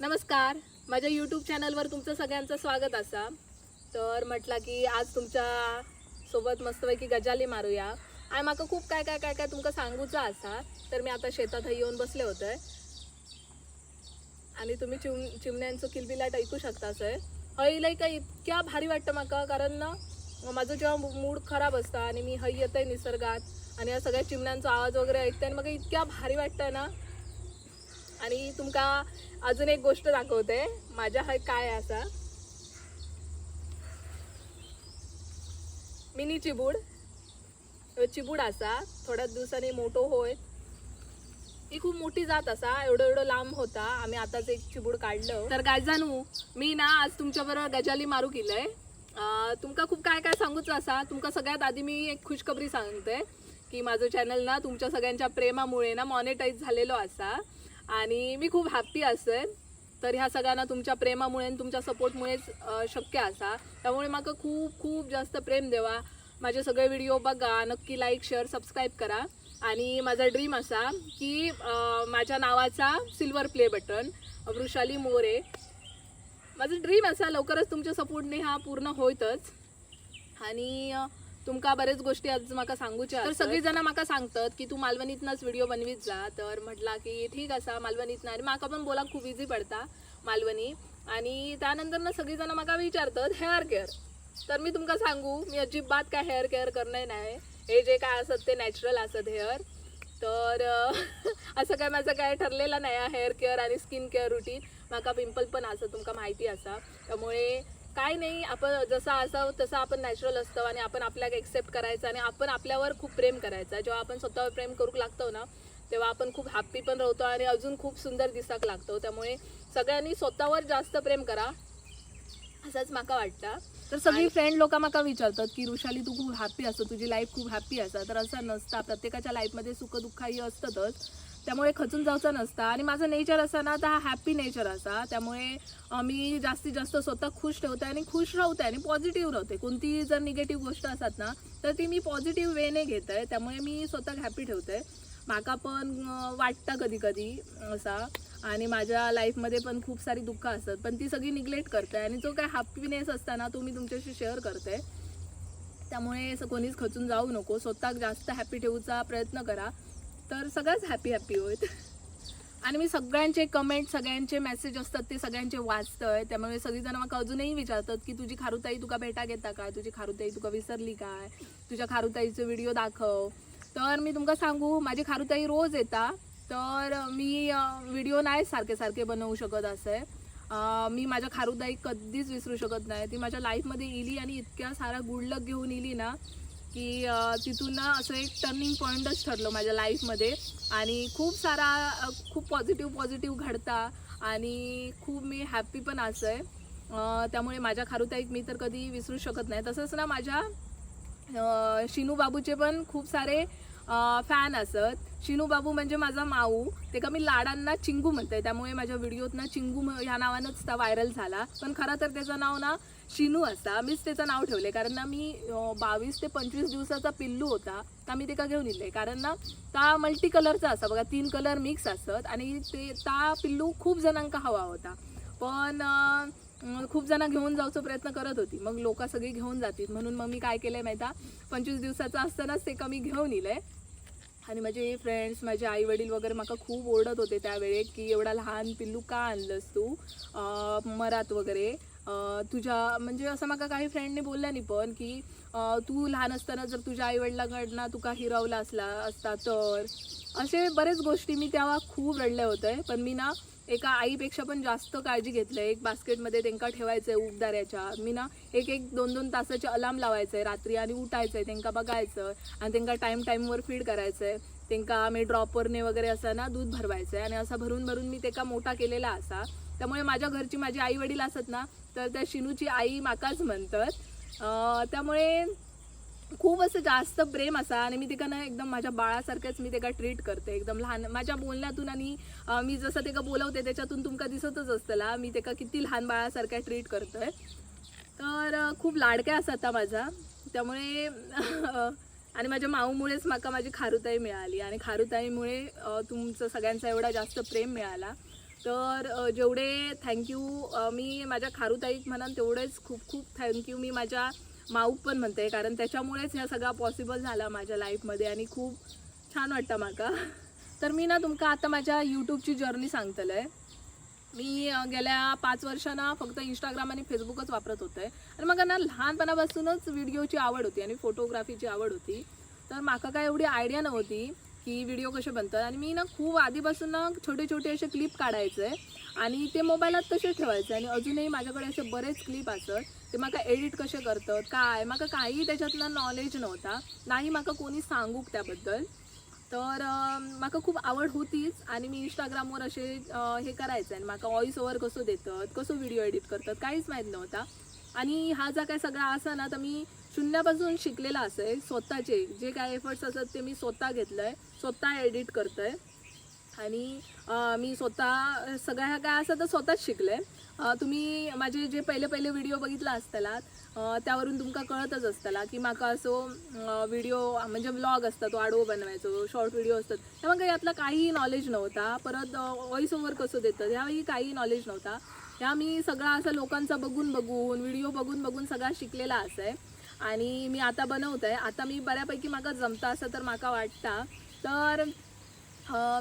नमस्कार. माझ्या यूट्यूब चॅनलवर तुमचं सगळ्यांचं स्वागत असा. तर म्हटलं की आज तुमच्यासोबत मस्तपैकी गजाली मारूया. आणि म्हाका खूप काय काय काय काय तुमका सांगूचा असा. तर मी आता शेतात येऊन बसले होते. आणि तुम्ही चिम चिमण्यांचं किलबिलाट ऐकू शकता सर. लई का इतक्या भारी वाटतं माका कारण ना माझं जेव्हा मूड खराब असता आणि मी हय येतंय निसर्गात आणि या सगळ्या चिमण्यांचा आवाज वगैरे ऐकते आणि मग इतक्या भारी वाटतं ना आणि तुमका अजून एक गोष्ट दाखवते. माझ्या हाय काय असा? मिनी चिबूड. चिबूड असा थोड्याच दिवसांनी मोठो होय. ही खूप मोठी जात असा एवढं एवढं लांब होता. आम्ही आताच एक चिबूड काढलं. तर काय जाणू मी ना आज तुमच्या बरोबर गजाली मारू केलंय. तुमका खूप काय काय सांगूच असा? तुमका सगळ्यात आधी मी एक खुशखबरी सांगते की माझं चॅनल ना तुमच्या सगळ्यांच्या प्रेमामुळे ना मॉनिटाईज झालेलो असा. आणि मी खूप हॅप्पी असेल तर ह्या सगळ्यांना तुमच्या प्रेमामुळे आणि तुमच्या सपोर्टमुळेच शक्य असा. त्यामुळे म्हाका खूप खूप जास्त प्रेम देवा. माझे सगळे व्हिडिओ बघा नक्की लाईक शेअर सबस्क्राईब करा. आणि माझा ड्रीम असा की माझ्या नावाचा silver play button Vrushali More. माझं ड्रीम असा लवकरच तुमच्या सपोर्टने हा पूर्ण होईतच. आणि तुमका बरेच गोष्टी आज म्हाका सांगूच्या तर सगळी जण म्हाका सांगतात की तू मालवणीतनंच व्हिडिओ बनवीत जा. तर म्हटला की ठीक असा मालवणीतनं आणि म्हाका पण बोला खूप इझी पडता मालवणी. आणि त्यानंतर ना सगळी जण म्हाका विचारतात हेअर केअर तर मी तुमका सांगू मी अजिबात काय हेअर केअर करणे नाही. हे जे काय असत ते नॅचरल असत हेअर तर असं काय माझं काय ठरलेलं नाही हेअर केअर आणि स्किन केअर रुटीन म्हाका पिंपल पण असं तुमका माहिती असा. त्यामुळे काय नाही आपण जसं असावं तसं आपण नॅचरल असतं आणि आपण आपल्याला एक्सेप्ट करायचं आणि आपण आपल्यावर खूप प्रेम करायचं. जेव्हा आपण स्वतःवर प्रेम करू लागतो ना तेव्हा आपण खूप हॅप्पी पण राहतो आणि अजून खूप सुंदर दिसाक लागतो. त्यामुळे सगळ्यांनी स्वतःवर जास्त प्रेम करा असंच माका वाटतं. तर सगळी फ्रेंड लोक माका विचारतात की ऋषाली तू खूप हॅप्पी असतो तुझी लाईफ खूप हॅप्पी असा. तर असं नसतं. प्रत्येकाच्या लाईफमध्ये सुख दुःख ही असतातच. त्यामुळे खचून जायचं नसतं. आणि माझा नेचर असा ना तर हा हॅप्पी नेचर असा. त्यामुळे मी जास्तीत जास्त स्वतः खुश ठेवते आणि खुश राहते आणि पॉझिटिव्ह राहते. कोणतीही जर निगेटिव्ह गोष्ट असतात ना तर ती मी पॉझिटिव्ह वेने घेत. आहे त्यामुळे मी स्वतः हॅप्पी ठेवते. माका पण वाटतं कधी कधी असा. आणि माझ्या लाईफमध्ये पण खूप सारी दुःख असतात. पण ती सगळी निग्लेक्ट करते. आणि जो काय हॅपीनेस असता ना तो मी तुमच्याशी शेअर करते. त्यामुळे असं कोणीच खचून जाऊ नको. स्वतः जास्त हॅपी ठेवूचा प्रयत्न करा. तर सगळंच हॅपी हॅपी होईत आणि मी सगळ्यांचे कमेंट सगळ्यांचे मेसेज असतात ते सगळ्यांचे वाचतंय. त्यामुळे सगळीजण मला अजूनही विचारतात की तुझी खारुताई तुका भेटा घेता काय? तुझी खारुताई तुका विसरली काय? तुझ्या खारुताईचे व्हिडिओ दाखव. तर मी तुमका सांगू माझी खारुताई रोज येता. तर मी व्हिडिओ नाही सारखे सारखे बनवू शकत असे. मी माझ्या खारुताई कधीच विसरू शकत नाही. ती माझ्या लाईफमध्ये इली आणि इतक्या सारा गुडलक घेऊन इली ना की तिथून ना असं एक टर्निंग पॉईंटच ठरलं माझ्या लाईफमध्ये आणि खूप सारा खूप पॉझिटिव्ह पॉझिटिव्ह घडता. आणि खूप मी हॅप्पी पण असं आहे त्यामुळे माझ्या खारुताईक मी तर कधी विसरू शकत नाही. तसंच ना माझ्या शिनू बाबूचे पण खूप सारे फॅन असत. शिनू बाबू म्हणजे माझा माऊ. ते का मी लाडांना चिंगू म्हणते त्यामुळे माझ्या व्हिडिओत ना चिंगू ह्या नावानंच त्या व्हायरल झाला. पण खरं तर त्याचं नाव ना शिनू असा. मीच त्याचं नाव ठेवले कारण ना मी बावीस ते पंचवीस दिवसाचा पिल्लू होता. का मी ते का घेऊन इले कारण ना ता मल्टी कलरचा असा. बघा तीन कलर मिक्स असत. आणि ते ता पिल्लू खूप जणांका हवा होता. पण खूप जण घेऊन जाऊचा प्रयत्न करत होती. मग लोक सगळी घेऊन जातील म्हणून मग मी काय केलं आहे माहिती? पंचवीस दिवसाचं असतानाच ते कमी घेऊन इलंय आणि माझे फ्रेंड्स माझे आई वडील वगैरे मला खूप ओरडत होते त्यावेळेस की एवढा लहान पिल्लू का आणलंस तू? मरात वगैरे. तुझ्या म्हणजे असं मला काही फ्रेंडने बोलल्या नाही पण की तू लहान असताना जर तुझ्या आई वडिलांकडनं तुका हिरवला असला असता तर? असे बरेच गोष्टी मी तेव्हा खूप रडले होते पण मी ना एका आईपेक्षा पण जास्त काळजी घेतलं. आहे एक बास्केटमध्ये त्यांका ठेवायचं आहे उबदाऱ्याच्या मी ना एक एक दोन दोन तासाचे अलार्म लावायचं आहे रात्री आणि उठायचं आहे त्यांका बघायचं आणि त्यांका टाईम टाईमवर फीड करायचं. आहे त्यांका आम्ही ड्रॉपरने वगैरे असं ना दूध भरवायचं आहे आणि असं भरून भरून मी त्याका मोठा केलेला असा. त्यामुळे माझ्या घरची माझी आई वडील असत ना तर त्या शिनूची आई माकाच म्हणतात. त्यामुळे खूप असं जास्त प्रेम असा आणि मी तिका ना एकदम माझ्या बाळासारखंच मी त्याला ट्रीट करते एकदम लहान माझ्या बोलण्यातून आणि मी जसं त्याला बोलवते त्याच्यातून तुमका दिसतच असतला. मी त्याला किती लहान बाळासारख्या ट्रीट करतोय. तर खूप लाडक्या असा आता माझा. त्यामुळे आणि माझ्या माऊमुळेच माका माझी खारुताई मिळाली आणि खारुताईमुळे तुमचं सगळ्यांचा एवढा जास्त प्रेम मिळाला. तर जेवढे थँक्यू मी माझ्या खारुताईक म्हणान तेवढेच खूप खूप थँक्यू मी माझ्या माऊक पण म्हणते कारण त्याच्यामुळेच ह्या सगळा पॉसिबल झाला माझ्या लाईफमध्ये आणि खूप छान वाटतं माका. तर मी ना तुमका आता माझ्या यूट्यूबची जर्नी सांगतलंय. मी गेल्या पाच वर्षांना फक्त इंस्टाग्राम आणि फेसबुकच वापरत होते. आणि मग ना लहानपणापासूनच व्हिडिओची आवड होती आणि फोटोग्राफीची आवड होती. तर माका काय एवढी आयडिया नव्हती. की व्हिडिओ कसे बनतात. आणि मी ना खूप आधीपासून ना छोटे छोटे असे क्लिप काढायचे. आणि ते मोबाईलात तसे ठेवायचे. आणि अजूनही माझ्याकडे असे बरेच क्लिप असत ते म्हाका एडिट कसे करतात काय? म्हाका काही त्याच्यातलं नॉलेज नव्हता. नाही म्हाका कोणी सांगूक त्याबद्दल. तर अं, म्हाका खूप आवड होतीच. आणि मी इंस्टाग्रामवर असे हे करायचं. आणि म्हाका व्हॉइस ओव्हर कसो देतात कसो व्हिडिओ एडिट करतात काहीच माहीत नव्हता. आणि हा जा काय सगळा असा ना तर मी शून्यापासून शिकलेला असं आहे स्वतःचे. जे काय एफर्ट्स असतात ते मी स्वतः घेतलं आहे स्वतः एडिट करतं आहे आणि मी स्वतः सगळ्या ह्या काय असं तर स्वतःच शिकले. आहे तुम्ही माझे जे पहिले पहिले व्हिडिओ बघितला असतालात त्यावरून तुमका कळतच असताला की माका असो व्हिडिओ म्हणजे व्लॉग असता तो आडवो बनवायचो शॉर्ट व्हिडिओ असतात तेव्हा काही यातला काही नॉलेज नव्हता. परत व्हॉइस ओव्हर कसं देतं ह्यावेळी काही नॉलेज नव्हता. ह्या मी सगळा असं लोकांचा बघून बघून व्हिडिओ बघून बघून सगळा शिकलेला असं आहे आणि मी आता बनवत आहे आता मी बऱ्यापैकी म्हाका जमता असं तर म्हाका वाटता. तर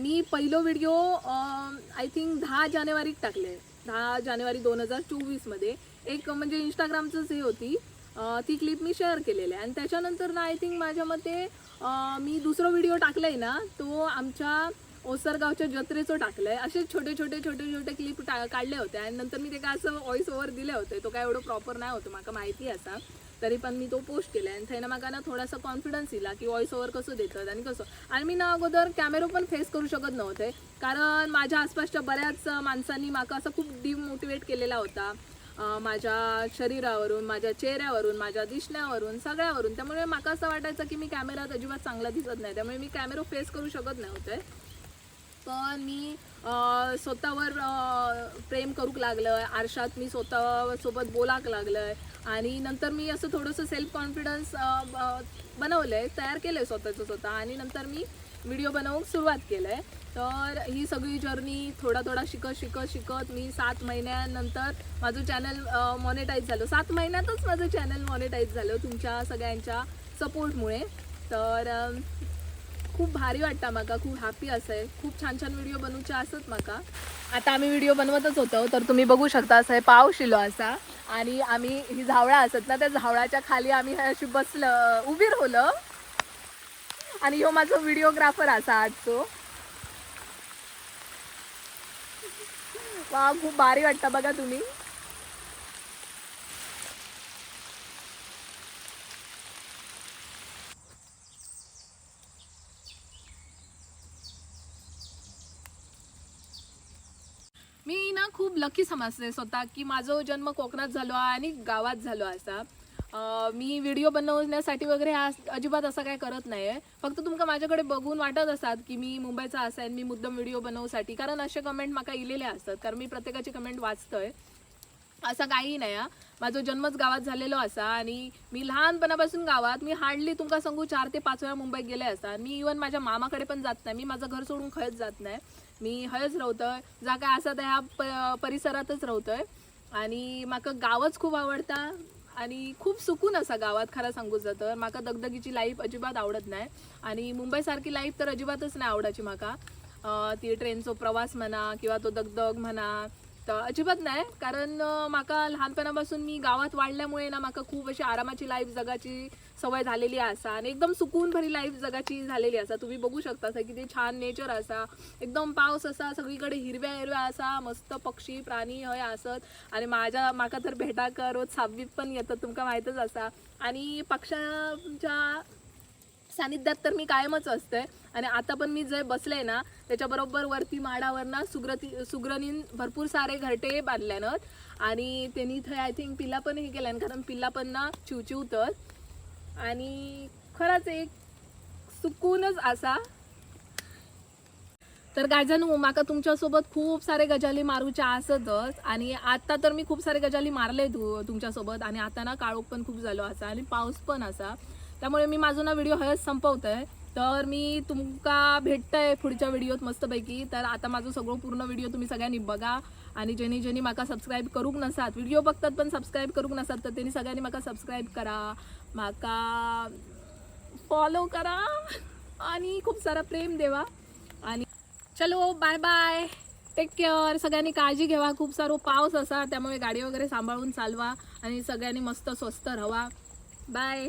मी पहिलो व्हिडिओ आय थिंक दहा जानेवारीक टाकले. दहा जानेवारी दोन हजार चोवीसमध्ये एक म्हणजे इंस्टाग्रामचंच हे होती. ती क्लिप मी शेअर केलेली आहे. आणि त्याच्यानंतर ना आय थिंक माझ्या मते मी दुसरा व्हिडिओ टाकलाय ना तो आमच्या ओसरगावच्या जत्रेचं टाकलं आहे असे छोटे छोटे छोटे छोटे क्लिप टा काढले होते आणि नंतर मी ते काय असं व्हॉइस ओव्हर दिले होते तो काय एवढं प्रॉपर नाही होतं माका माहिती असा. तरी पण मी तो पोस्ट केला आणि थंय ना म्हाका ना थोडासा कॉन्फिडन्स दिला की व्हॉइस ओव्हर कसं देतात आणि कसं. आणि मी ना अगोदर कॅमेरो पण फेस करू शकत नव्हते. कारण माझ्या आसपासच्या बऱ्याच माणसांनी माका असं खूप डिमोटिवेट केलेला होता. माझ्या शरीरावरून माझ्या चेहऱ्यावरून माझ्या दिसण्यावरून सगळ्यावरून. त्यामुळे मला असं वाटायचं की मी कॅमेरात अजिबात चांगला दिसत नाही. त्यामुळे मी कॅमेरो फेस करू शकत नव्हते. पण मी स्वतःवर प्रेम करूक लागलं आरशात मी स्वतः सोबत बोलाक लागलं आणि नंतर मी असं थोडंसं सेल्फ कॉन्फिडन्स बनवलंय. तयार केलंय स्वतःचं स्वतः. आणि नंतर मी व्हिडिओ बनवूक सुरुवात केलंय. तर ही सगळी जर्नी थोडा थोडा शिकत शिकत शिकत मी सात महिन्यानंतर माझं चॅनल मॉनिटाईज झालं. सात महिन्यातच माझं चॅनल मॉनिटाईज झालं तुमच्या सगळ्यांच्या सपोर्टमुळे तर खूप भारी वाटता माका खूप हॅपी असे खूप छान छान व्हिडिओ बनवूचे असत माका. आता आम्ही व्हिडिओ बनवतच होतो तर तुम्ही बघू शकता असं हे पाव शिलो असा. आणि आम्ही ही झावळा असत ना त्या झावळाच्या खाली आम्ही अशी बसलं उभी राहिलं. आणि ह्यो माझा व्हिडिओग्राफर असा आजचो. वा खूप भारी वाटता बघा तुम्ही मी ना खूप लकी समजते स्वतः की माझा जन्म कोकणात झालो आहे आणि गावात झालो असा. मी व्हिडिओ बनवण्यासाठी वगैरे आज अजिबात असं काय करत नाही आहे फक्त तुमका माझ्याकडे बघून वाटत असतात की मी मुंबईचा असेन मी मुद्दाम व्हिडिओ बनवूसाठी कारण असे कमेंट माका इलेले असतात. कारण मी प्रत्येकाची कमेंट वाचतोय. असा काही नाही हा. माझा जन्मच गावात झालेलो असा आणि मी लहानपणापासून गावात मी हार्डली तुमका सांगू चार ते पाच वेळा मुंबईत गेले असा. मी इवन माझ्या मामाकडे पण जात नाही मी माझं घर सोडून खयच जात नाही. मी हयच राहतोय जा काय असा त्या ह्या प- परिसरातच राहतोय. आणि म्हाका गावच खूप आवडता आणि खूप सुकून असा गावात खरं सांगू जातं म्हाका दगदगीची लाईफ अजिबात आवडत नाही आणि मुंबईसारखी लाईफ तर अजिबातच नाही आवडाची म्हाका ती ट्रेनचो प्रवास म्हणा किंवा तो दगदग म्हणा तर अजिबात नाही कारण म्हाका माका लहानपणापासून मी गावात वाढल्यामुळे ना माका खूप अशी आरामाची लाईफ जगाची सवय झालेली असा आणि एकदम सुकून भरी लाईफ जगाची झालेली असा तुम्ही बघू शकता असं किती छान नेचर असा एकदम पाऊस असा सगळीकडे हिरव्या हिरव्या असा मस्त पक्षी प्राणी हय असत आणि माझ्या माका तर भेटाक रोज साववीत पण येतात तुमका माहीतच असा आणि पक्ष्यांच्या सानिध्यात तर मी कायमच असते. आणि आता पण मी जे बसले ना त्याच्याबरोबर वरती माडावर ना सुग्रती सुग्रणीन भरपूर सारे घरटे बांधल्यानं. आणि त्यांनी थंय आय थिंक पिल्ला पण हे केल्यान कारण पिल्ला पण ना चिवचिवतं आणि खरंच एक सुकूनच असा. तर गायजानू माका तुमच्यासोबत खूप सारे गजाली मारूच्या असतच आणि आता तर मी खूप सारे गजाली मारले तू तुमच्यासोबत. आणि आता ना काळोख पण खूप झालो असा. आणि पाऊस पण असा. त्यामुळे मी माझा ना व्हिडिओ हयच आहे तर मी तुमका भेटतंय पुढच्या व्हिडिओत मस्तपैकी. तर आता माझं सगळं पूर्ण व्हिडिओ तुम्ही सगळ्यांनी बघा. आणि ज्यांनी ज्यांनी म्हाका सबस्क्राईब करूक नसात. व्हिडिओ बघतात पण सबस्क्राईब करूक नसात तर त्यांनी सगळ्यांनी म्हाका सबस्क्राईब करा. म्हाका फॉलो करा. आणि खूप सारा प्रेम देवा. आणि चलो बाय बाय टेक केअर सगळ्यांनी काळजी घ्यावा खूप सारो पाऊस असा त्यामुळे गाडी वगैरे सांभाळून चालवा. आणि सगळ्यांनी मस्त स्वस्त राहा बाय